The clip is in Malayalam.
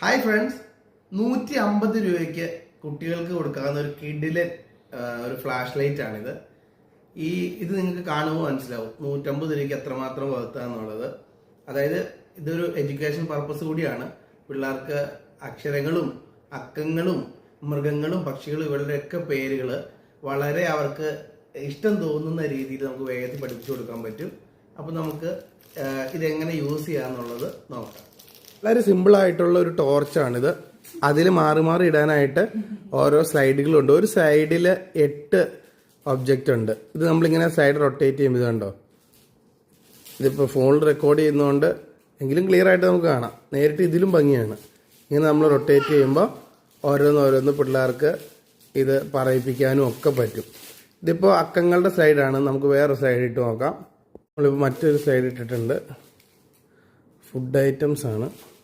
ഹായ് ഫ്രണ്ട്സ് നൂറ്റി അമ്പത് രൂപയ്ക്ക് കുട്ടികൾക്ക് കൊടുക്കാവുന്ന ഒരു കിഡിലെ ഒരു ഫ്ലാഷ് ലൈറ്റ് ആണിത്. ഈ ഇത് നിങ്ങൾക്ക് കാണുമ്പോൾ മനസ്സിലാവും നൂറ്റമ്പത് രൂപയ്ക്ക് എത്രമാത്രം വകുത്താന്നുള്ളത് അതായത് ഇതൊരു എഡ്യൂക്കേഷൻ പർപ്പസ് കൂടിയാണ്. പിള്ളേർക്ക് അക്ഷരങ്ങളും അക്കങ്ങളും മൃഗങ്ങളും പക്ഷികളും ഇവരുടെയൊക്കെ പേരുകൾ വളരെ അവർക്ക് ഇഷ്ടം തോന്നുന്ന രീതിയിൽ നമുക്ക് വേഗത്തിൽ പഠിപ്പിച്ചു കൊടുക്കാൻ പറ്റും. അപ്പോൾ നമുക്ക് ഇതെങ്ങനെ യൂസ് ചെയ്യാന്നുള്ളത് നോക്കാം. വളരെ സിമ്പിൾ ആയിട്ടുള്ള ഒരു ടോർച്ചാണിത്. അതിൽ മാറി മാറി ഇടാനായിട്ട് ഓരോ സ്ലൈഡുകളുണ്ട്. ഒരു സൈഡിൽ എട്ട് ഒബ്ജക്റ്റ് ഉണ്ട്. ഇത് നമ്മളിങ്ങനെ സൈഡ് റൊട്ടേറ്റ് ചെയ്യുമ്പോൾ ഇത് കണ്ടോ? ഇതിപ്പോൾ ഫോണിൽ റെക്കോർഡ് ചെയ്യുന്നതുകൊണ്ട് എങ്കിലും ക്ലിയർ ആയിട്ട് നമുക്ക് കാണാം. നേരിട്ട് ഇതിലും ഭംഗിയാണ്. ഇങ്ങനെ നമ്മൾ റൊട്ടേറ്റ് ചെയ്യുമ്പോൾ ഓരോന്നോരോന്ന് പിള്ളേർക്ക് ഇത് പറയിപ്പിക്കാനും ഒക്കെ പറ്റും. ഇതിപ്പോൾ അക്കങ്ങളുടെ സൈഡാണ് നമുക്ക് വേറെ സൈഡ് ഇട്ട് നോക്കാം. നമ്മളിപ്പോൾ മറ്റൊരു സൈഡ് ഇട്ടിട്ടുണ്ട്. ഫുഡ് ഐറ്റംസ് ആണ്.